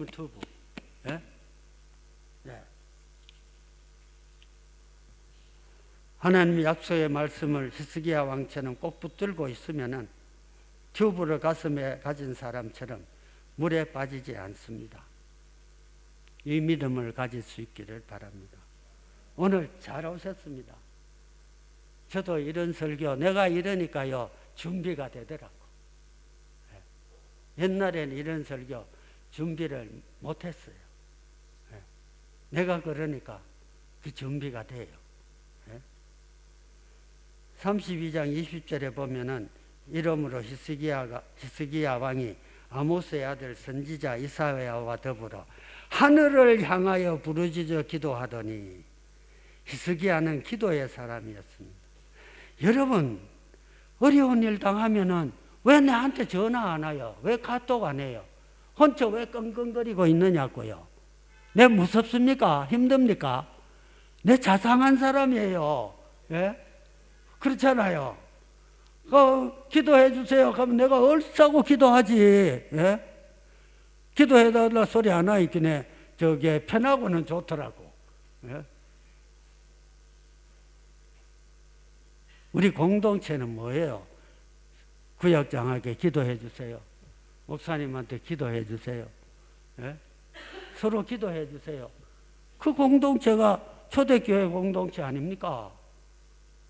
유튜브. 예? 네. 하나님의 약속의 말씀을 히스기야 왕처럼 꼭 붙들고 있으면은 튜브를 가슴에 가진 사람처럼 물에 빠지지 않습니다. 이 믿음을 가질 수 있기를 바랍니다. 오늘 잘 오셨습니다. 저도 이런 설교 내가 이러니까요 준비가 되더라고. 예. 옛날에는 이런 설교 준비를 못했어요. 예. 내가 그러니까 그 준비가 돼요. 예. 32장 20절에 보면은 이름으로 히스기야가 히스기야 왕이 아모스의 아들 선지자 이사야와 더불어 하늘을 향하여 부르짖어 기도하더니 히스기야는 기도의 사람이었습니다. 여러분 어려운 일 당하면은 왜 나한테 전화 안 와요? 왜 카톡 안 해요? 혼자 왜 끙끙거리고 있느냐고요? 내 무섭습니까? 힘듭니까? 내 자상한 사람이에요. 예? 그렇잖아요. 어, 기도해 주세요. 그러면 내가 얼싸고 기도하지. 예? 기도해 달라 소리 하나 있긴 해. 저게 편하고는 좋더라고. 예? 우리 공동체는 뭐예요? 구역장에게 기도해 주세요. 목사님한테 기도해 주세요. 예? 서로 기도해 주세요. 그 공동체가 초대교회 공동체 아닙니까?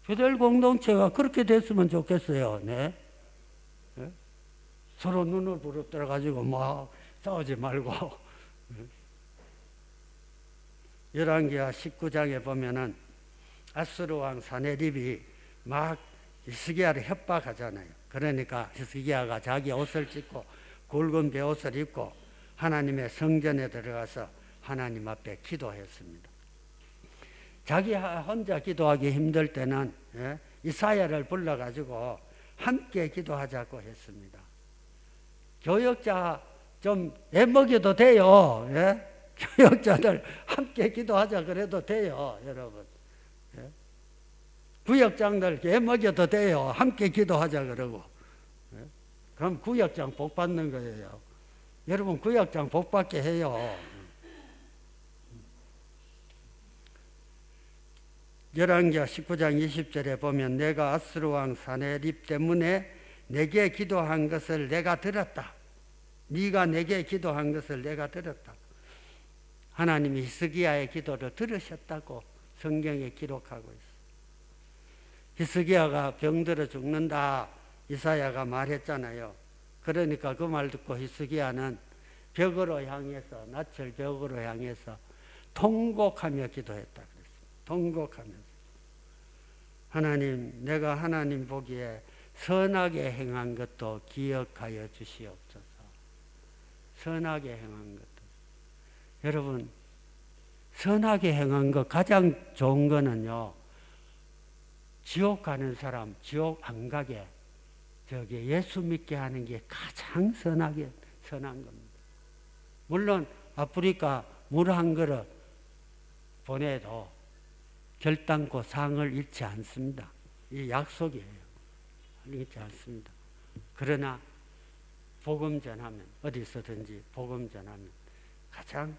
교될 공동체가 그렇게 됐으면 좋겠어요. 네? 예? 서로 눈을 부릅뜨려 가지고 막 싸우지 말고. 열왕기하 19장에 보면은 아스루 왕 사네립이 막 히스기야를 협박하잖아요. 그러니까 히스기야가 자기 옷을 찢고 굵은 베옷을 입고 하나님의 성전에 들어가서 하나님 앞에 기도했습니다. 자기 혼자 기도하기 힘들 때는 예? 이사야를 불러가지고 함께 기도하자고 했습니다. 교역자 좀 애먹여도 돼요. 예? 교역자들 함께 기도하자 그래도 돼요, 여러분. 예? 구역장들 애먹여도 돼요. 함께 기도하자 그러고. 예? 그럼 구역장 복 받는 거예요. 여러분 구역장 복 받게 해요. 열왕기하 19장 20절에 보면 내가 아스루 왕 사네립 때문에 내게 기도한 것을 내가 들었다. 네가 내게 기도한 것을 내가 들었다. 하나님이 히스기야의 기도를 들으셨다고 성경에 기록하고 있어. 히스기야가 병들어 죽는다. 이사야가 말했잖아요. 그러니까 그 말 듣고 히스기야는 벽으로 향해서 낯을 벽으로 향해서 통곡하며 기도했다 그랬습니다. 통곡하면서 하나님 내가 하나님 보기에 선하게 행한 것도 기억하여 주시옵소서. 선하게 행한 것도 여러분 선하게 행한 것 가장 좋은 거는요. 지옥 가는 사람 지옥 안 가게 저기 예수 믿게 하는 게 가장 선하게 선한 겁니다. 물론 아프리카 물 한 그릇 보내도 결단코 상을 잃지 않습니다. 이 약속이에요. 잃지 않습니다. 그러나 복음 전하면 어디서든지 복음 전하면 가장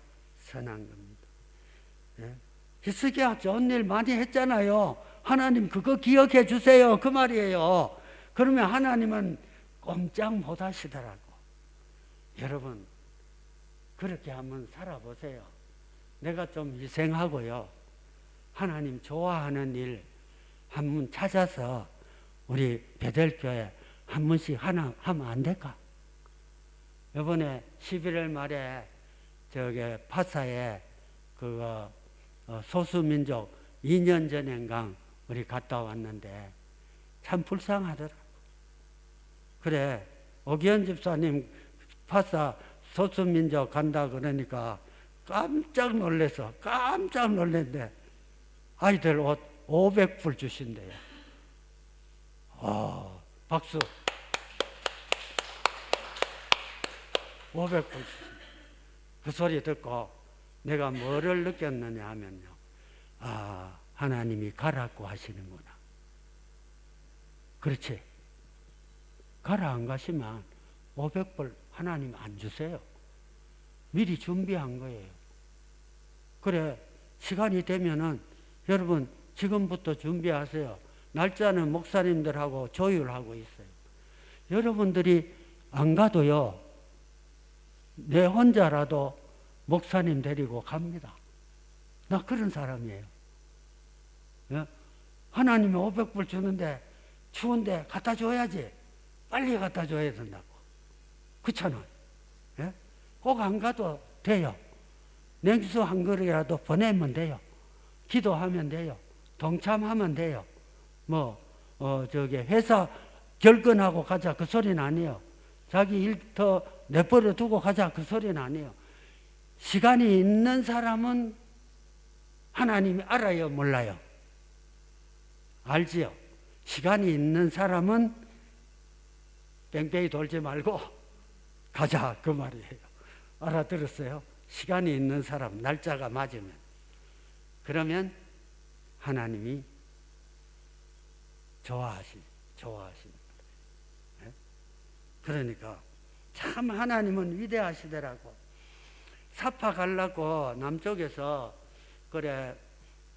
선한 겁니다. 예? 히스기야 좋은 일 많이 했잖아요. 하나님 그거 기억해 주세요. 그 말이에요. 그러면 하나님은 꼼짝 못 하시더라고. 여러분, 그렇게 한번 살아보세요. 내가 좀 희생하고요. 하나님 좋아하는 일 한번 찾아서 우리 베델교회 한 번씩 하나 하면 안 될까? 이번에 11월 말에 저기 파사에 그거 소수민족 2년 전인가 우리 갔다 왔는데 참 불쌍하더라. 그래 오기현 집사님 파사 소수민족 간다 그러니까 깜짝 놀래서 깜짝 놀랐는데 아이들 옷 500불 주신대요. 아, 박수. 500불 주신대. 그 소리 듣고 내가 뭐를 느꼈느냐 하면요. 아, 하나님이 가라고 하시는구나. 그렇지. 가라 안 가시면 500불 하나님 안 주세요. 미리 준비한 거예요. 그래, 시간이 되면은 여러분 지금부터 준비하세요. 날짜는 목사님들하고 조율하고 있어요. 여러분들이 안 가도요, 내 혼자라도 목사님 데리고 갑니다. 나 그런 사람이에요. 예? 하나님이 500불 주는데 추운데 갖다 줘야지. 빨리 갖다 줘야 된다고. 그렇잖아. 예? 꼭안 가도 돼요. 냉수 한 그릇이라도 보내면 돼요. 기도하면 돼요. 동참하면 돼요. 뭐, 어, 저기, 회사 결근하고 가자. 그 소리는 아니에요. 자기 일더 내버려 두고 가자. 그 소리는 아니에요. 시간이 있는 사람은 하나님이 알아요, 몰라요? 알지요? 시간이 있는 사람은 뺑뺑이 돌지 말고 가자. 그 말이에요. 알아들었어요? 시간이 있는 사람, 날짜가 맞으면. 그러면 하나님이 좋아하시, 좋아하십니다. 예? 그러니까 참 하나님은 위대하시더라고. 사파 가려고 남쪽에서 그래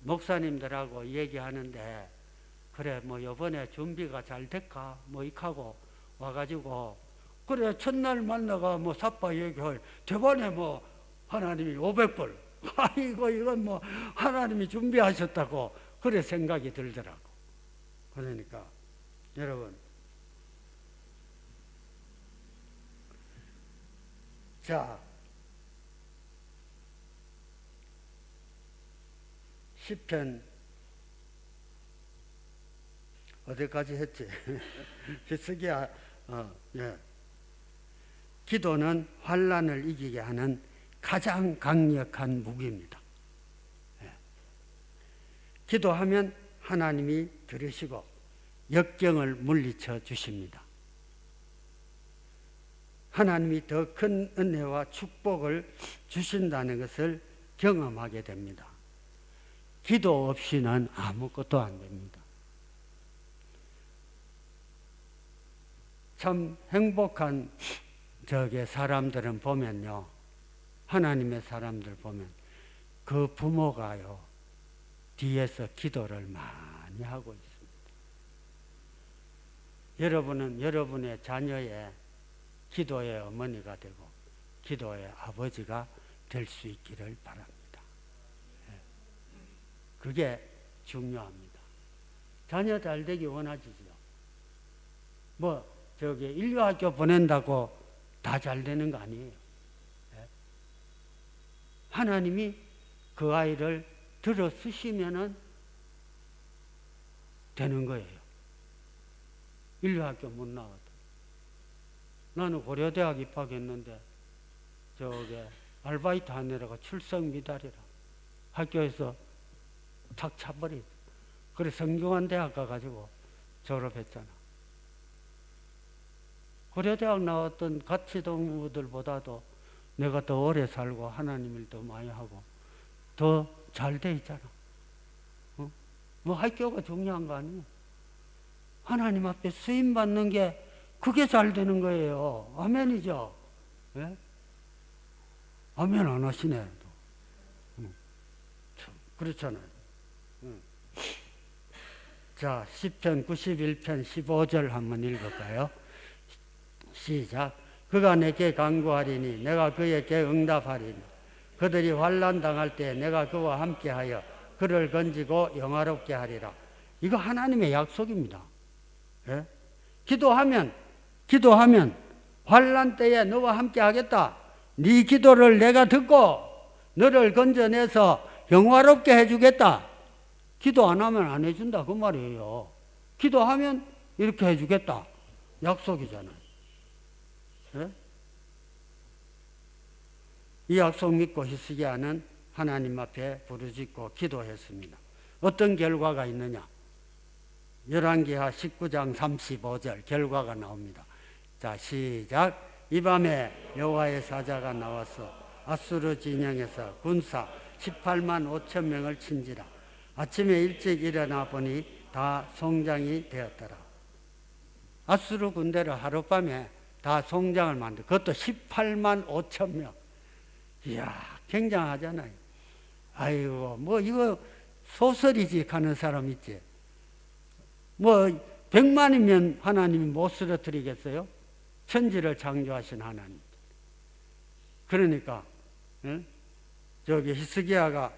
목사님들하고 얘기하는데 그래 뭐 요번에 준비가 잘 될까 뭐 이하고 와가지고 그래 첫날 만나가 뭐 사파 얘기할 저번에 뭐 하나님이 500불. 아이고 이건 뭐 하나님이 준비하셨다고 그래 생각이 들더라고. 그러니까 여러분. 자 시편. 어디까지 했지? 히스기야 어, 예. 기도는 환란을 이기게 하는 가장 강력한 무기입니다. 예. 기도하면 하나님이 들으시고 역경을 물리쳐 주십니다. 하나님이 더 큰 은혜와 축복을 주신다는 것을 경험하게 됩니다. 기도 없이는 아무것도 안 됩니다. 참 행복한 저게 사람들은 보면요. 하나님의 사람들 보면 그 부모가요. 뒤에서 기도를 많이 하고 있습니다. 여러분은 여러분의 자녀의 기도의 어머니가 되고 기도의 아버지가 될 수 있기를 바랍니다. 그게 중요합니다. 자녀 잘 되기 원하지요. 뭐 저기 인류학교 보낸다고 다 잘 되는 거 아니에요. 예? 하나님이 그 아이를 들어 쓰시면은 되는 거예요. 인류학교 못 나와도. 나는 고려대학 입학했는데 저기 알바이트 하느라고 출석 미달이라 학교에서 탁 차버리. 그래 성균관 대학 가가지고 졸업했잖아. 고려대학 나왔던 가치동무들보다도 내가 더 오래 살고 하나님 일도 많이 하고 더 잘 돼 있잖아. 어? 뭐 학교가 중요한 거 아니에요. 하나님 앞에 수임 받는 게 그게 잘 되는 거예요. 아멘이죠. 예? 아멘 안 하시네. 응. 그렇잖아요. 자, 10편 91편 15절 한번 읽을까요? 시작. 그가 내게 강구하리니 내가 그에게 응답하리니 그들이 환란 당할 때 내가 그와 함께하여 그를 건지고 영화롭게 하리라. 이거 하나님의 약속입니다. 예? 기도하면 기도하면 환란 때에 너와 함께 하겠다. 네 기도를 내가 듣고 너를 건져내서 영화롭게 해주겠다. 기도 안 하면 안 해준다. 그 말이에요. 기도하면 이렇게 해주겠다. 약속이잖아요. 네? 이 약속 믿고 히스기야는 하나님 앞에 부르짖고 기도했습니다. 어떤 결과가 있느냐? 열왕기하 19장 35절 결과가 나옵니다. 자, 시작. 이 밤에 여호와의 사자가 나와서 아수르 진영에서 군사 18만 5천 명을 친지라. 아침에 일찍 일어나 보니 다 송장이 되었더라. 아수르 군대를 하룻밤에 다 송장을 만들, 그것도 18만 5천 명. 이야, 굉장하잖아요. 아이고, 뭐 이거 소설이지 하는 사람 있지. 뭐 백만이면 하나님이 못 쓰러뜨리겠어요? 천지를 창조하신 하나님. 그러니까 응? 저기 히스기야가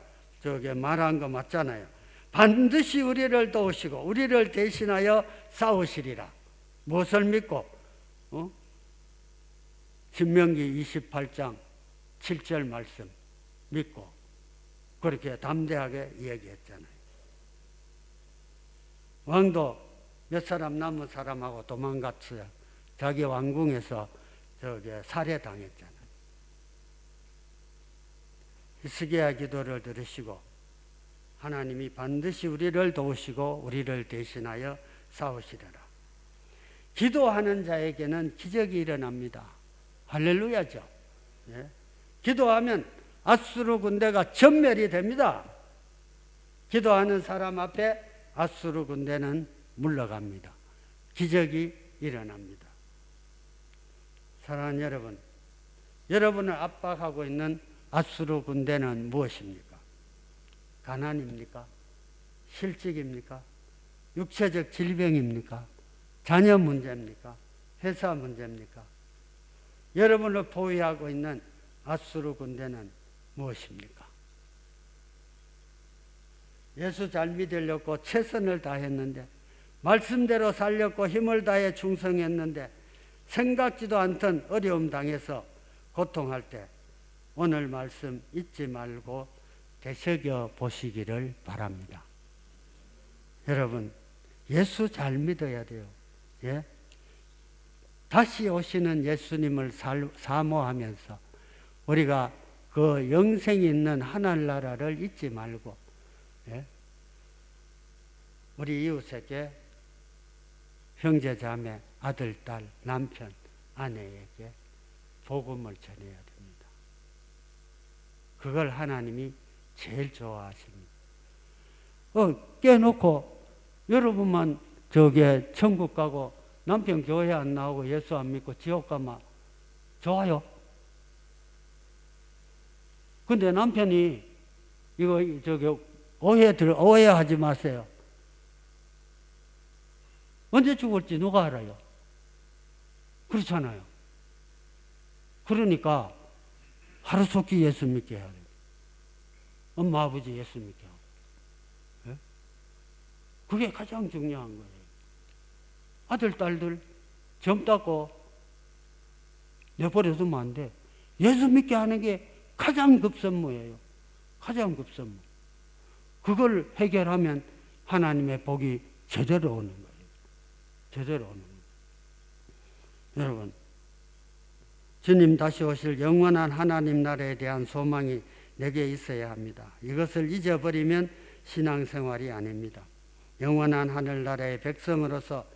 저기 말한 거 맞잖아요. 반드시 우리를 도우시고 우리를 대신하여 싸우시리라. 무엇을 믿고? 어? 신명기 28장 7절 말씀 믿고 그렇게 담대하게 얘기했잖아요. 왕도 몇 사람 남은 사람하고 도망갔어요. 자기 왕궁에서 저기 살해당했잖아요. 히스기야 기도를 들으시고 하나님이 반드시 우리를 도우시고 우리를 대신하여 싸우시리라. 기도하는 자에게는 기적이 일어납니다. 할렐루야죠. 예? 기도하면 아수르 군대가 전멸이 됩니다. 기도하는 사람 앞에 아수르 군대는 물러갑니다. 기적이 일어납니다. 사랑하는 여러분, 여러분을 압박하고 있는 아수르 군대는 무엇입니까? 가난입니까? 실직입니까? 육체적 질병입니까? 자녀 문제입니까? 회사 문제입니까? 여러분을 포위하고 있는 아수르 군대는 무엇입니까? 예수 잘 믿으려고 최선을 다했는데 말씀대로 살렸고 힘을 다해 충성했는데 생각지도 않던 어려움 당해서 고통할 때 오늘 말씀 잊지 말고 되새겨 보시기를 바랍니다. 여러분 예수 잘 믿어야 돼요. 예? 다시 오시는 예수님을 사모하면서 우리가 그 영생이 있는 하늘나라를 잊지 말고 예? 우리 이웃에게 형제 자매 아들 딸 남편 아내에게 복음을 전해야 됩니다. 그걸 하나님이 제일 좋아하십니다. 어, 깨놓고 여러분만 저게 천국 가고 남편 교회 안 나오고 예수 안 믿고 지옥 가면 좋아요. 근데 남편이 이거 저기 오해 들 오해하지 마세요. 언제 죽을지 누가 알아요? 그렇잖아요. 그러니까 하루속히 예수 믿게 해야 돼요. 엄마 아버지 예수 믿게 하고. 네? 그게 가장 중요한 거예요. 아들, 딸들 젊다고 내버려두면 안 돼. 예수 믿게 하는 게 가장 급선무예요. 가장 급선무. 그걸 해결하면 하나님의 복이 제대로 오는 거예요. 제대로 오는 거예요. 여러분, 주님 다시 오실 영원한 하나님 나라에 대한 소망이 내게 있어야 합니다. 이것을 잊어버리면 신앙생활이 아닙니다. 영원한 하늘나라의 백성으로서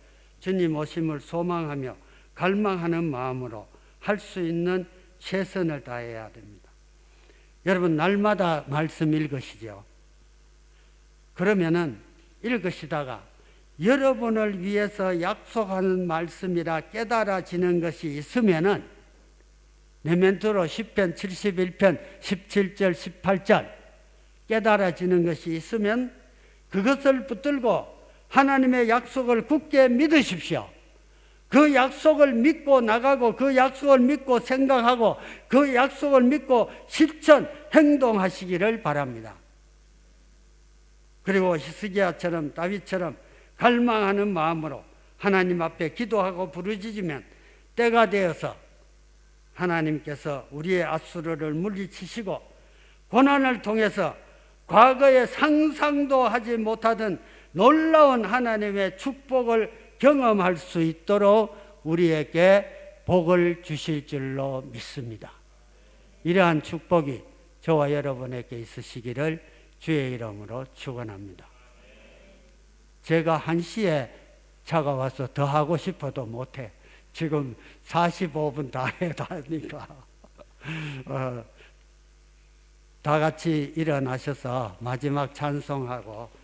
주님 오심을 소망하며 갈망하는 마음으로 할 수 있는 최선을 다해야 됩니다. 여러분 날마다 말씀 읽으시죠. 그러면은 읽으시다가 여러분을 위해서 약속하는 말씀이라 깨달아지는 것이 있으면은 내 멘트로 10편 71편 17절 18절 깨달아지는 것이 있으면 그것을 붙들고 하나님의 약속을 굳게 믿으십시오. 그 약속을 믿고 나가고 그 약속을 믿고 생각하고 그 약속을 믿고 실천 행동하시기를 바랍니다. 그리고 히스기야처럼 다윗처럼 갈망하는 마음으로 하나님 앞에 기도하고 부르짖으면 때가 되어서 하나님께서 우리의 아수르를 물리치시고 고난을 통해서 과거에 상상도 하지 못하던 놀라운 하나님의 축복을 경험할 수 있도록 우리에게 복을 주실 줄로 믿습니다. 이러한 축복이 저와 여러분에게 있으시기를 주의 이름으로 축원합니다. 제가 한시에 차가 와서 더 하고 싶어도 못해. 지금 45분 다 해다니까. 어, 다 같이 일어나셔서 마지막 찬송하고 어,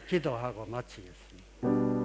기도하고 마치겠습니다.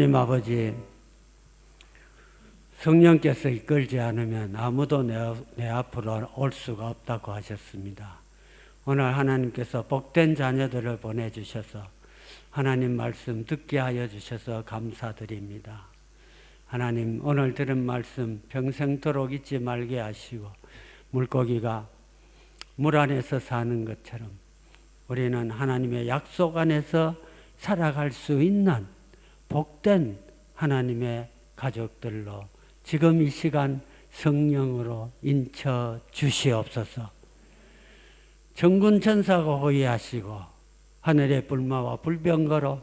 하나님 아버지, 성령께서 이끌지 않으면 아무도 내, 내 앞으로 올 수가 없다고 하셨습니다. 오늘 하나님께서 복된 자녀들을 보내주셔서 하나님 말씀 듣게 하여 주셔서 감사드립니다. 하나님 오늘 들은 말씀 평생토록 잊지 말게 하시고 물고기가 물 안에서 사는 것처럼 우리는 하나님의 약속 안에서 살아갈 수 있는 복된 하나님의 가족들로 지금 이 시간 성령으로 인쳐 주시옵소서. 정군 천사가 호위하시고 하늘의 불마와 불병거로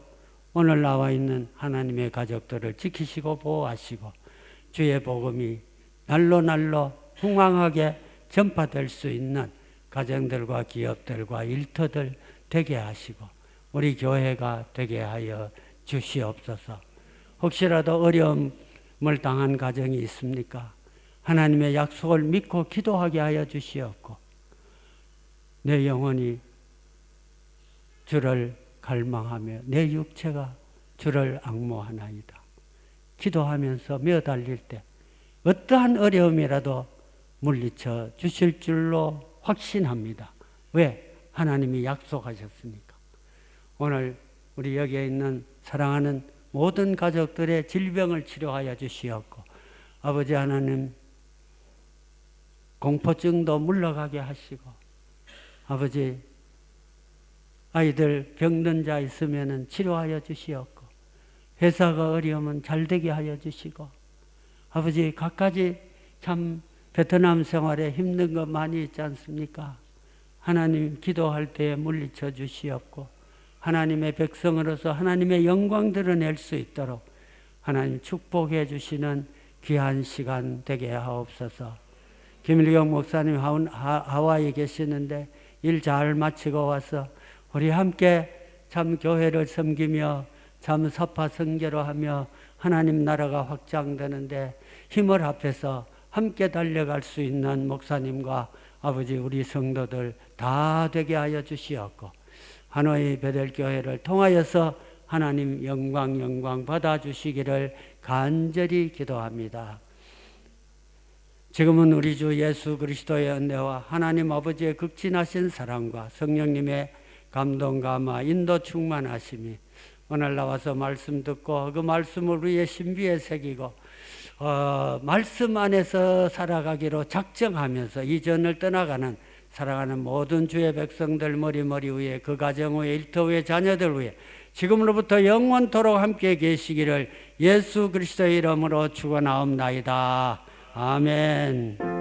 오늘 나와 있는 하나님의 가족들을 지키시고 보호하시고 주의 복음이 날로 날로 흥왕하게 전파될 수 있는 가정들과 기업들과 일터들 되게 하시고 우리 교회가 되게 하여 주시옵소서. 혹시라도 어려움을 당한 가정이 있습니까? 하나님의 약속을 믿고 기도하게 하여 주시옵고 내 영혼이 주를 갈망하며 내 육체가 주를 악모하나이다. 기도하면서 매달릴 때 어떠한 어려움이라도 물리쳐 주실 줄로 확신합니다. 왜? 하나님이 약속하셨으니까. 오늘 우리 여기에 있는 사랑하는 모든 가족들의 질병을 치료하여 주시옵고 아버지 하나님 공포증도 물러가게 하시고 아버지 아이들 병든 자 있으면은 치료하여 주시옵고 회사가 어려우면 잘 되게 하여 주시고 아버지 갖가지 참 베트남 생활에 힘든 거 많이 있지 않습니까? 하나님 기도할 때에 물리쳐 주시옵고 하나님의 백성으로서 하나님의 영광 드러낼 수 있도록 하나님 축복해 주시는 귀한 시간 되게 하옵소서. 김일경 목사님 하와이에 계시는데 일 잘 마치고 와서 우리 함께 참 교회를 섬기며 참 사파 성계로 하며 하나님 나라가 확장되는데 힘을 합해서 함께 달려갈 수 있는 목사님과 아버지 우리 성도들 다 되게 하여 주시옵고 하노이 베델교회를 통하여서 하나님 영광 영광 받아 주시기를 간절히 기도합니다. 지금은 우리 주 예수 그리스도의 은혜와 하나님 아버지의 극진하신 사랑과 성령님의 감동 감화 인도 충만하심이 오늘 나와서 말씀 듣고 그 말씀을 우리의 신비에 새기고 어, 말씀 안에서 살아가기로 작정하면서 이전을 떠나가는 사랑하는 모든 주의 백성들 머리머리 위에 그 가정 위에 일터 위에 자녀들 위에 지금으로부터 영원토록 함께 계시기를 예수 그리스도의 이름으로 축원하옵나이다. 아멘.